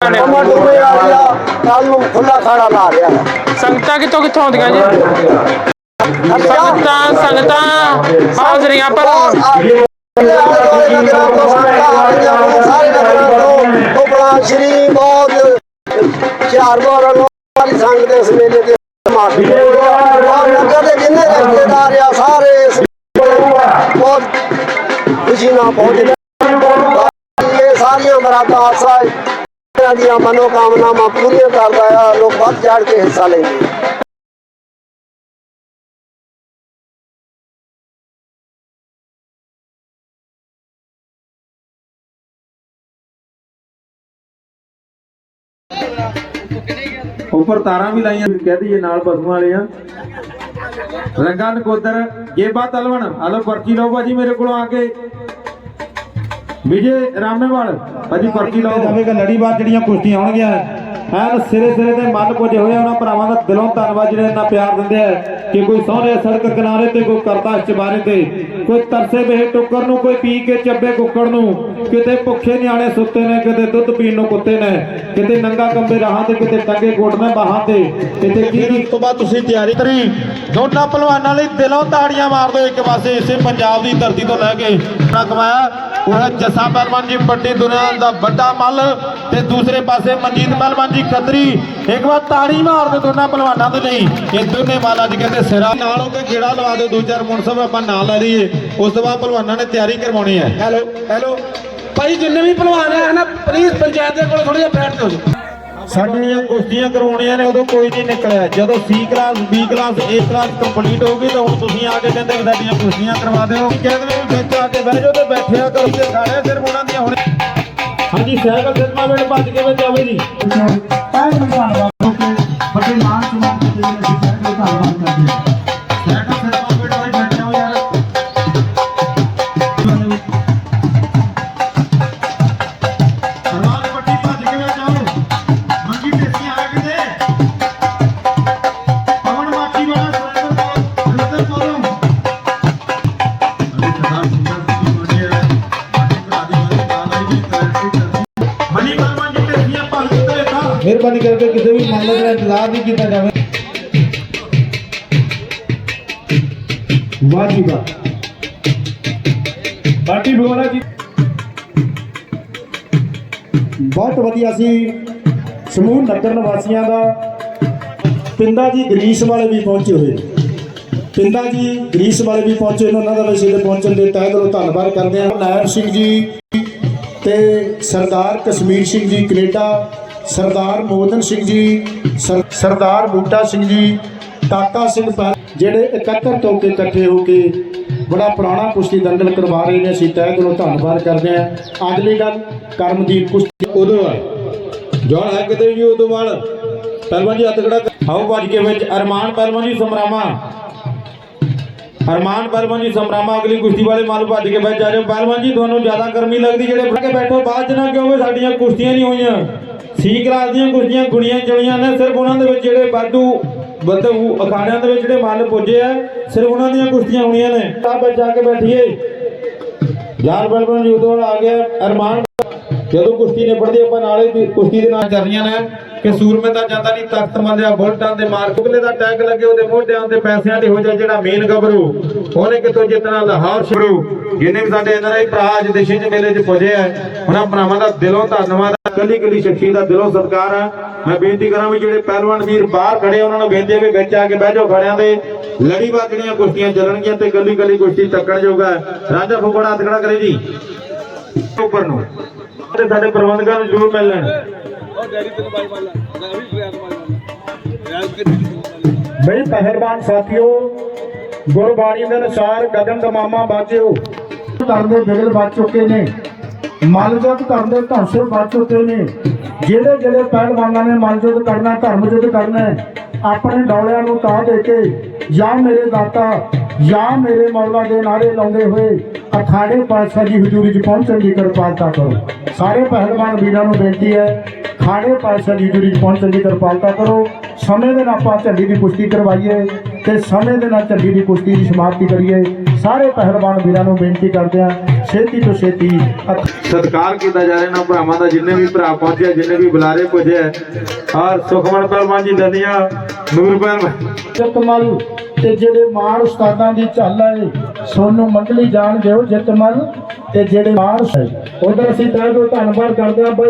ਨੇ। ਅਮਾ ਡੁੱਬੇ ਆ ਗਿਆ ਕੱਲ ਨੂੰ ਖੁੱਲਾ ਖਾੜਾ ਲਾ ਰਿਹਾ। ਸੰਗਤਾਂ ਕਿੱਥੋਂ ਕਿੱਥੋਂ ਆਉਂਦੀਆਂ ਜੀ? ਅੱਛਾ ਸੰਗਤਾਂ ਸੰਗਤਾਂ ਹਾਜ਼ਰੀਆਂ ਪਰ ਸ਼੍ਰੀ ਬਹੁਤ ਚਾਰ ਵਾਰ ਵਾਲੀ ਸੰਗ ਦੇ ਇਸ ਮੇਲੇ ਦੇ ਮਾਫੀ ਔਰ ਨਗਰ ਦੇ ਜਿੰਨੇ ਰਿਸ਼ਤੇਦਾਰ ਆ ਸਾਰੇ ਇਸ ਬਹੁਤ ਖੁਸ਼ੀ ਨਾਲ ਪਹੁੰਚੇ ਇਹ ਸਾਰੀਆਂ ਬਰਾਤਾਂ ਆਸਾ ਇਹਨਾਂ ਦੀਆਂ ਮਨੋ ਪੂਰੀਆਂ ਕਰਦਾ ਆ ਲੋਕ ਵੱਧ ਚੜ ਕੇ ਹਿੱਸਾ ਲੈਂਦੇ ਉੱਪਰ ਤਾਰਾਂ ਵੀ ਲਾਈਆਂ, ਕਹਿ ਦਈਏ ਨਾਲ ਪਸ਼ੂਆਂ ਵਾਲੀਆਂ। ਰੰਗਾਂ ਨਕੋਦਰ, ਜੇਬਾ ਤਲਵਣ। ਹਲੋ ਪਰਚੀ ਲਓ ਭਾਜੀ ਮੇਰੇ ਕੋਲੋਂ ਆ ਕੇ। ਵਿਜੇ ਰਾਮੇਵਾਲ ਭਾਜੀ ਪਰਚੀ ਲਓ। ਜਾਵੇਗਾ? ਲੜੀਵਾਰ ਜਿਹੜੀਆਂ ਕੁਸ਼ਤੀਆਂ ਹੋਣਗੀਆਂ। ਐਨ ਸਿਰੇ ਸਿਰੇ ਤੇ ਮਨ ਪੁੱਜੇ ਹੋਏ ਉਹਨਾਂ ਭਰਾਵਾਂ ਦਾ ਦਿਲੋਂ ਧੰਨਵਾਦ ਜਿਹੜੇ ਇੰਨਾ ਪਿਆਰ ਦਿੰਦੇ ਆ ਕਿ ਕੋਈ ਸੋਹਣੇ ਸੜਕ ਕਿਨਾਰੇ ਤੇ ਕੋਈ ਕਰਦਾ ਚਬਾਰੇ ਤੇ ਕੋਈ ਤਰਸੇ ਵੇ ਟੁੱਕਰ ਨੂੰ ਕੋਈ ਪੀ ਕੇ ਚੱਬੇ ਕੁੱਕੜ ਨੂੰ ਕਿਤੇ ਭੁੱਖੇ ਨਿਆਣੇ ਸੁੱਤੇ ਨੇ ਕਿਤੇ ਦੁੱਧ ਪੀਣ ਨੂੰ ਕੁੱਤੇ ਨੇ ਕਿਤੇ ਨੰਗਾ ਕੰਬੇ ਰਾਹਾਂ ਤੇ ਕਿਤੇ ਟੰਗੇ ਕੋਟਨੇ ਬਾਹਾਂ ਤੇ ਕਿਤੇ ਕੀ ਕੀ ਤੋਂ ਬਾਅਦ ਤੁਸੀਂ ਤਿਆਰੀ ਕਰੀ। ਦੋਨਾਂ ਪਹਿਲਵਾਨਾਂ ਲਈ ਦਿਲੋਂ ਤਾੜੀਆਂ ਮਾਰ ਦਿਓ ਇੱਕ ਪਾਸੇ ਇਸੇ ਪੰਜਾਬ ਦੀ ਧਰਤੀ ਤੋਂ ਲੈ ਕੇ ਨਾ ਕਮਾਇਆ। ਉਹ ਜੱਸਾ ਪਹਿਲਵਾਨ ਜੀ ਵੱਡੀ ਦੁਨੀਆ ਦਾ ਵੱਡਾ ਮੱਲ ਤੇ ਦੂਸਰੇ ਪਾਸੇ ਮਨਜੀਤ ਪਹਿਲਵਾਨ ਜੀ ਖੱਤਰੀ। ਇੱਕ ਵਾਰ ਤਾੜੀ ਮਾਰ ਦਿਓ ਦੋਨਾਂ ਪਹਿਲਵਾਨਾਂ ਦੇ ਲਈ। ਇਹ ਦੋਨੇ ਮੱਲ ਅੱਜ ਕਹਿੰਦੇ ਸਿਰਾ ਨਾਲ ਹੋ ਕੇ ਗੇੜਾ ਲਵਾ ਦਿਓ ਦੋ ਚਾਰ ਮੁੰਡ ਸਾਹਿਬ ਆਪਾਂ ਨਾਲ ਲੈ ਲਈਏ। ਉਸ ਤੋਂ ਬਾਅਦ ਪਹਿਲਵਾਨਾਂ ਨੇ ਤਿਆਰੀ ਕਰਵਾਉਣੀ ਹੈ। Hello hello. ਭਾਈ, ਜਿੰਨੇ ਵੀ ਪਹਿਲਵਾਨ ਹੈ ਨਾ ਪਲੀਜ਼ ਪੰਚਾਇਤ ਦੇ ਕੋਲ ਥੋੜੀ ਜਿਹਾ ਬੈਠ ਦਿਓ ਹੋ ਕੁਸ਼ਤੀਆਂ ਕਰਵਾਉਣੀਆਂ ਨੇ, ਉਦੋਂ ਕੋਈ ਨਹੀਂ ਨਿਕਲਿਆ। ਜਦੋਂ C class B class A class complete ਹੋ ਗਈ ਤਾਂ ਹੁਣ ਤੁਸੀਂ ਆ ਕੇ ਕਹਿੰਦੇ ਵੀ ਸਾਡੀਆਂ ਕੁਸ਼ਤੀਆਂ ਕਰਵਾ ਦਿਓ। ਕਹਿੰਦੇ ਵੀ ਵਿੱਚ ਆ ਕੇ ਬਹਿ ਜਾਓ ਤੇ ਬੈਠਿਆ ਕਰੋ ਤੇ ਸਾੜੇ ਸਿਰ ਉਹਨਾਂ ਦੀਆਂ ਹੁਣ। ਹਾਂਜੀ, ਸਾਈਕਲ ਸਿਰਮਾ ਵੇੜ ਭੱਜ ਕੇ ਵਿੱਚ ਆਵੇ ਜੀ। ਸਾਈਕਲ ਮਿਹਰਬਾਨੀ ਕਰਕੇ ਕਿਸੇ ਵੀ ਮਾਮਲੇ ਦਾ ਇੰਤਜ਼ਾਰ ਨਹੀਂ ਕੀਤਾ ਜਾਵੇ। ਵਾਹ ਜੀ ਵਾਹ। ਪਾਰਟੀ ਬਗੋਲਾ ਜੀ। ਬਹੁਤ ਵਧੀਆ ਸੀ। ਸਮੂਹ ਨਗਰ ਨਿਵਾਸੀਆਂ ਦਾ ਪਿੰਦਾ ਜੀ ਗਰੀਸ ਵਾਲੇ ਵੀ ਪਹੁੰਚੇ ਹੋਏ। ਪਿੰਦਾ ਜੀ ਗਰੀਸ ਵਾਲੇ ਵੀ ਪਹੁੰਚੇ ਨੇ। ਉਹਨਾਂ ਦਾ ਵੈਸੇ ਪਹੁੰਚਣ ਦੇ ਤਹਿ ਦਿਲੋਂ ਧੰਨਵਾਦ ਕਰਦੇ ਹਾਂ। ਨਾਇਬ ਸਿੰਘ ਜੀ ਤੇ ਸਰਦਾਰ ਕਸ਼ਮੀਰ ਸਿੰਘ ਜੀ ਕੈਨੇਡਾ, ਸਰਦਾਰ ਮੋਹਨ ਸਿੰਘ ਜੀ ਸਰਦਾਰ ਬੂਟਾ ਸਿੰਘ ਜੀ, ਕਾਕਾ ਸਿੰਘ ਜਿਹੜੇ ਇਕੱਤਰ ਹੋ ਕੇ ਇਕੱਠੇ ਹੋ ਕੇ ਬੜਾ ਪੁਰਾਣਾ ਕੁਸ਼ਤੀ ਦੰਗਲ ਕਰਵਾ ਰਹੇ ਨੇ, ਅਸੀਂ ਤਹਿ ਦਿਲੋਂ ਧੰਨਵਾਦ ਕਰਦੇ ਹਾਂ। ਅਗਲੀ ਗੱਲ, ਕਰਮਦੀਪ ਕੁਸ਼ਤੀ। ਉਦੋਂ ਆ। ਜੋਨ ਹੈ ਕਿਤੇ ਜੀ ਉਦੋਂ ਵਾਲ। ਪਹਿਲਵਾਨ ਜੀ ਹੱਥ ਖੜਾ ਆਓ ਭੱਜ ਕੇ ਵਿੱਚ ਅਰਮਾਨ ਪਹਿਲਵਾਨ ਜੀ ਸਮਰਾਮਾ ਅਰਮਾਨ ਪਹਿਲਵਾਨ ਜੀ ਸਮਰਾਮਾ ਅਗਲੀ ਕੁਸ਼ਤੀ ਵਾਲੇ ਮਾਲ ਭੱਜ ਕੇ ਵਿੱਚ ਆ ਜਾਓ ਪਹਿਲਵਾਨ ਜੀ, ਤੁਹਾਨੂੰ ਜ਼ਿਆਦਾ ਗਰਮੀ ਲੱਗਦੀ, ਜਿਹੜੇ ਫੜ ਕੇ ਬੈਠੋ, ਬਾਅਦ ਚ ਨਾ ਕਿਉਂ ਸਾਡੀਆਂ ਕੁਸ਼ਤੀਆਂ ਨਹੀਂ ਹੋਈਆਂ। ਸੀ ਕਲਾਸ ਦੀਆਂ ਕੁਸ਼ਤੀਆਂ ਗੁਣੀਆਂ ਚਲੀਆਂ ਨੇ, ਸਿਰਫ ਉਹਨਾਂ ਦੇ ਵਿੱਚ ਜਿਹੜੇ ਵਾਧੂ ਬੰਦੂ ਅਖਾੜਿਆਂ ਦੇ ਵਿੱਚ ਜਿਹੜੇ ਮੱਲ ਪੁੱਜੇ ਆ, ਸਿਰਫ ਉਹਨਾਂ ਦੀਆਂ ਕੁਸ਼ਤੀਆਂ ਹੋਣੀਆਂ ਨੇ। ਤਾਂ ਵਿੱਚ ਜਾ ਕੇ ਬੈਠੀਏ। ਜਾਨ ਪਹਿਲਵਾਨ ਜੀ, ਉਦੋਂ ਆ ਗਿਆ ਅਰਮਾਨ ਜਦੋਂ ਕੁਸ਼ਤੀ ਨੇ ਪੜਦੀ ਆਪਾਂ ਨਾਲੇ ਕੁਸ਼ਤੀ ਦੇ ਨਾਲ ਚੱਲੀਆਂ ਨੇ। ਕਿ ਸੂਰਮੇ ਦਾ ਜਾਂਦਾ ਨਹੀਂ ਤਖਤ ਮੰਨਿਆ ਬੁਲਟਾਂ ਦੇ ਮਾਰ ਕੁਗਲੇ ਦਾ ਟੈਗ ਲੱਗੇ ਉਹਦੇ ਮੋਢਿਆਂ ਤੇ ਪੈਸਿਆਂ ਦੀ ਹੋ ਜਾ ਜਿਹੜਾ ਮੇਨ ਗੱਭਰੂ, ਉਹਨੇ ਕਿਤੋਂ ਜਿੱਤਣਾ ਲਾਹੌਰ ਸ਼ੁਰੂ। ਜਿੰਨੇ ਵੀ ਸਾਡੇ ਐਨਆਰਆਈ ਭਰਾ ਅੱਜ ਦੇਸ਼ੀ ਚ ਮੇਲੇ 'ਚ ਪੁੱਜੇ ਆ, ਉਹਨਾਂ ਭਰਾਵਾਂ ਦਾ ਦਿਲੋਂ ਧੰਨਵਾਦ ਕੱਲੀ ਕੱਲੀ ਸ਼ਖਸੀ ਦਾ ਦਿਲੋਂ ਸਤਿਕਾਰ ਆ। ਮੈਂ ਬੇਨਤੀ ਕਰਾਂ ਵੀ ਜਿਹੜੇ ਪਹਿਲਵਾਨ ਵੀਰ ਬਾਹਰ ਖੜੇ ਉਹਨਾਂ ਨੂੰ ਬੇਨਤੀ ਹੈ ਵੀ ਵਿੱਚ ਆ ਕੇ ਬਹਿ ਜਾਓ ਖੜਿਆਂ ਦੇ। ਲੜੀਵਾਰ ਜਿਹੜੀਆਂ ਕੁਸ਼ਤੀਆਂ ਚੱਲਣਗੀਆਂ ਤੇ ਕੱਲੀ ਕੱਲੀ ਕੁਸ਼ਤੀ ਤੱਕਣ ਜੋਗਾ ਰਾਜਾ ਫੁੱਫੜਾ ਹੱਥ ਖੜਾ ਕਰੇ ਜੀ। ਉੱਪਰ ਨੂੰ। ਤੇ ਸਾਡੇ ਪ੍ਰਬੰਧਕਾਂ ਨੂੰ ਜ਼ਰੂਰ ਮਿਲ ਲੈਣ ਬਈ ਪਹਿਲਵਾਨ ਸਾਥੀਓ, ਗੁਰਬਾਣੀ ਦੇ ਅਨੁਸਾਰ ਗਗਨ ਦਮਾਮਾ ਬਾਜਿਓ। ਕਰਨ ਦੇ ਬਿਗਲ ਬਚ ਚੁੱਕੇ ਨੇ। ਮਲਜੁੱਧ ਕਰਨ ਦੇ ਧੌਂਸੇ ਬਚ ਚੁੱਕੇ ਨੇ। ਜਿਹੜੇ ਜਿਹੜੇ ਪਹਿਲਵਾਨਾਂ ਨੇ ਮਲਜੁੱਧ ਕਰਨਾ, ਧਰਮ ਯੁੱਧ ਕਰਨਾ ਆਪਣੇ ਡੌਲਿਆਂ ਨੂੰ ਤਾਂ ਦੇ ਕੇ ਜਾਂ ਮੇਰੇ ਦਾਤਾ ਜਾਂ ਮੇਰੇ ਮੌਲਾ ਦੇ ਨਾਰੇ ਲਾਉਂਦੇ ਹੋਏ ਅਖਾੜੇ ਪਾਤਸ਼ਾਹ ਦੀ ਹਜ਼ੂਰੀ 'ਚ ਪਹੁੰਚਣ ਦੀ ਕਿਰਪਾਲਤਾ ਕਰੋ। ਸਾਰੇ ਪਹਿਲਵਾਨ ਵੀਰਾਂ ਨੂੰ ਬੇਨਤੀ ਹੈ ਖਾੜੇ ਪਾਤਸ਼ਾਹ ਦੀ ਹਜ਼ੂਰੀ 'ਚ ਪਹੁੰਚਣ ਦੀ ਕਿਰਪਾਲਤਾ ਕਰੋ। ਸਮੇਂ ਦੇ ਨਾਲ ਆਪਾਂ ਝੰਡੀ ਦੀ ਕੁਸ਼ਤੀ ਕਰਵਾਈਏ ਤੇ ਸਮੇਂ ਦੇ ਨਾਲ ਝੰਡੀ ਦੀ ਕੁਸ਼ਤੀ ਦੀ ਸਮਾਪਤੀ ਕਰੀਏ। ਸਾਰੇ ਪਹਿਲਵਾਨ ਵੀਰਾਂ ਨੂੰ ਬੇਨਤੀ ਕਰਦੇ ਹਾਂ ਛੇਤੀ ਤੋਂ ਛੇਤੀ ਸਤਿਕਾਰ ਕੀਤਾ ਜਾ ਰਿਹਾ ਨਾ ਭਰਾਵਾਂ ਦਾ ਜਿੰਨੇ ਵੀ ਭਰਾ ਪਹੁੰਚੇ ਜਿੰਨੇ ਵੀ ਬੁਲਾਰੇ ਪੁੱਜੇ ਔਰ ਸੁਖਮਨ ਪਹਿਲਵਾਨ ਜੀ ਦੰਦੀਆਂ ਨੂਰ ਪਹਿਲਵਾਨ। ਜਤਮਲ ਤੇ ਜਿਹੜੇ ਮਾਣ ਉਸਤਾਦਾਂ ਦੀ ਝੱਲ ਹੈ ਸੋਨੂੰ ਮੰਡਲੀ ਜਾਣ ਦਿਓ ਜਤਮਲ ਤੇ ਜਿਹੜੇ ਹੈ ਉਧਰ ਅਸੀਂ ਦਿਲੋਂ ਧੰਨਵਾਦ ਕਰਦੇ ਬਾਈ